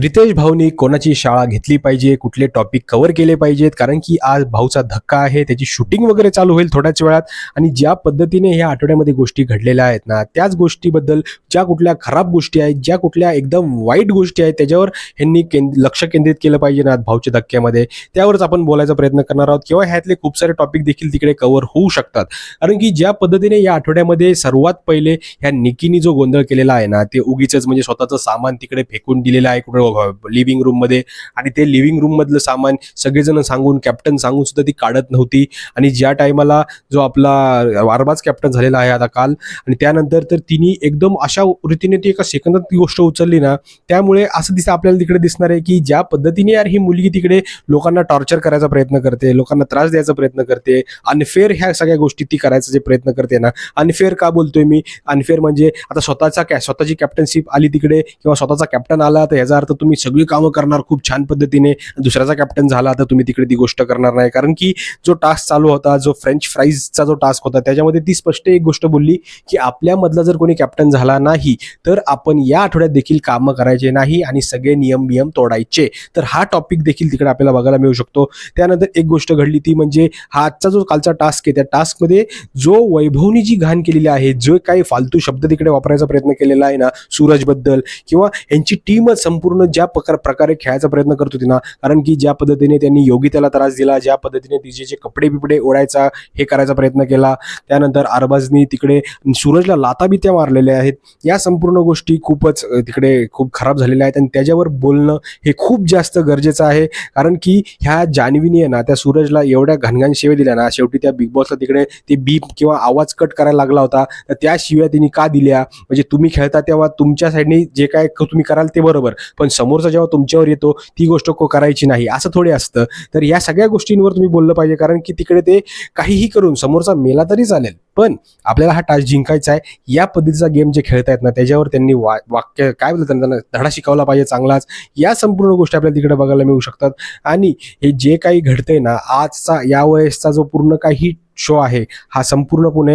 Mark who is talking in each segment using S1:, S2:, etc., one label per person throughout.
S1: रितेश भाऊनी कोणाची शाळा घेतली पाहिजे कुठले टॉपिक कव्हर केले पाहिजेत? कारण की आज भाऊचा धक्का आहे त्याची शूटिंग वगैरे चालू होईल थोड्याच वेळात. आणि ज्या पद्धतीने ह्या आठवड्यामध्ये गोष्टी घडलेल्या आहेत ना त्याच गोष्टीबद्दल ज्या कुठल्या खराब गोष्टी आहेत ज्या कुठल्या एकदम वाईट गोष्टी आहेत त्याच्यावर ह्यांनी केंद लक्ष केंद्रित केलं पाहिजे ना भाऊच्या धक्क्यामध्ये. त्यावरच आपण बोलायचा प्रयत्न करणार आहोत. किंवा ह्यातले खूप सारे टॉपिक देखील तिकडे कव्हर होऊ शकतात. कारण की ज्या पद्धतीने या आठवड्यामध्ये सर्वात पहिले ह्या निकीनी जो गोंधळ केलेला आहे ना ते उगीच म्हणजे स्वतःचं सामान तिकडे फेकून दिलेलं आहे कुठं लिव्हिंग रूममध्ये आणि ते लिव्हिंग रूममधलं सामान सगळेजण सांगून कॅप्टन सांगून सुद्धा ती काढत नव्हती. आणि ज्या टायमाला जो आपला वारबाज कॅप्टन झालेला आहे आता काल आणि त्यानंतर तर तिने एकदम अशा रीतीने ती एका सेकंदात ती गोष्ट उचलली ना त्यामुळे असं दिसतं आपल्याला तिकडे दिसणार आहे की ज्या पद्धतीने यार ही मुलगी तिकडे लोकांना टॉर्चर करायचा प्रयत्न करते लोकांना त्रास द्यायचा प्रयत्न करते अनफेअर ह्या सगळ्या गोष्टी ती करायचा जे प्रयत्न करते ना. अनफेअर का बोलतोय मी? अनफेअर म्हणजे आता स्वतःचा कॅ स्वतःची कॅप्टनशिप आली तिकडे किंवा स्वतःचा कॅप्टन आला तर याचा अर्थ तुम्ही सगळी कामं करणार खूप छान पद्धतीने. दुसऱ्याचा कॅप्टन झाला तर तुम्ही तिकडे ती गोष्ट करणार नाही. कारण की जो टास्क चालू होता जो फ्रेंच फ्राईजचा जो टास्क होता त्याच्यामध्ये ती स्पष्ट एक गोष्ट बोलली की आपल्यामधला जर कोणी कॅप्टन झाला नाही तर आपण या आठवड्यात देखील कामं करायचे नाही आणि सगळे नियम बियम तोडायचे. तर हा टॉपिक देखील तिकडे आपल्याला बघायला मिळू शकतो. त्यानंतर एक गोष्ट घडली ती म्हणजे हा आजचा जो कालचा टास्क आहे त्या टास्कमध्ये जो वैभवनी जी घाण केलेली आहे जो काही फालतू शब्द तिकडे वापरायचा प्रयत्न केलेला आहे ना सूरजबद्दल किंवा यांची टीमच संपूर्ण ज्या प्रकार प्रकारे खेळायचा प्रयत्न करत होती ना कारण की ज्या पद्धतीने त्यांनी योगिताला त्रास दिला ज्या पद्धतीने तिचे जे कपडे बिपडे ओढायचा हे करायचा प्रयत्न केला त्यानंतर अरबाजनी तिकडे सूरजला लाता बित्या मारलेल्या आहेत. या संपूर्ण गोष्टी खूपच तिकडे खूप खराब झालेल्या आहेत आणि त्याच्यावर बोलणं हे खूप जास्त गरजेचं आहे. कारण की ह्या जान्हवीने आहे ना त्या सूरजला एवढ्या घनघन शिव्या दिल्या ना शेवटी त्या बिग बॉसला तिकडे ते बीप किंवा आवाज कट करायला लागला होता. तर त्या शिव्या तिने का दिल्या? म्हणजे तुम्ही खेळता तेव्हा तुमच्या साईडने जे काय तुम्ही कराल ते बरोबर. पण समोरचा जेव्हा तुमच्यावर येतो ती गोष्ट को करायची नाही. असं थोडे असतं. तर या सगळ्या गोष्टींवर तुम्ही बोललं पाहिजे. कारण की तिकडे ते काहीही करून समोरचा मेला तरी चालेल. पण आपल्याला हा टास्क जिंकायचा आहे. या पद्धतीचा गेम जे खेळतायत ना त्याच्यावर त्यांनी वा वाक्य काय बोलतात त्यांना धडा शिकवला पाहिजे चांगलाच. या संपूर्ण गोष्टी आपल्याला तिकडे बघायला मिळू शकतात. आणि हे जे काही घडतंय ना आजचा या वयसचा जो पूर्ण काही शो आहे हा संपूर्णपणे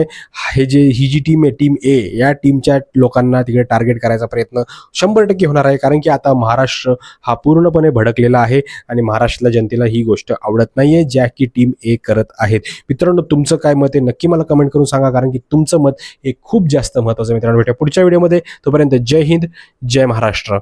S1: हे जे ही जी टीम आहे टीम ए या टीमच्या लोकांना तिकडे टार्गेट करायचा प्रयत्न शंभर टक्के होणार आहे. कारण की आता महाराष्ट्र हा पूर्णपणे भडकलेला आहे आणि महाराष्ट्रातल्या जनतेला ही गोष्ट आवडत नाहीये ज्या की टीम ए करत आहेत. मित्रांनो तुमचं काय मत आहे? नक्की मला कमेंट करून सांगा कारण की तुमचं मत हे खूप जास्त महत्त्वाचं मित्रांनो. भेटूया पुढच्या व्हिडिओमध्ये. तोपर्यंत जय हिंद जय महाराष्ट्र.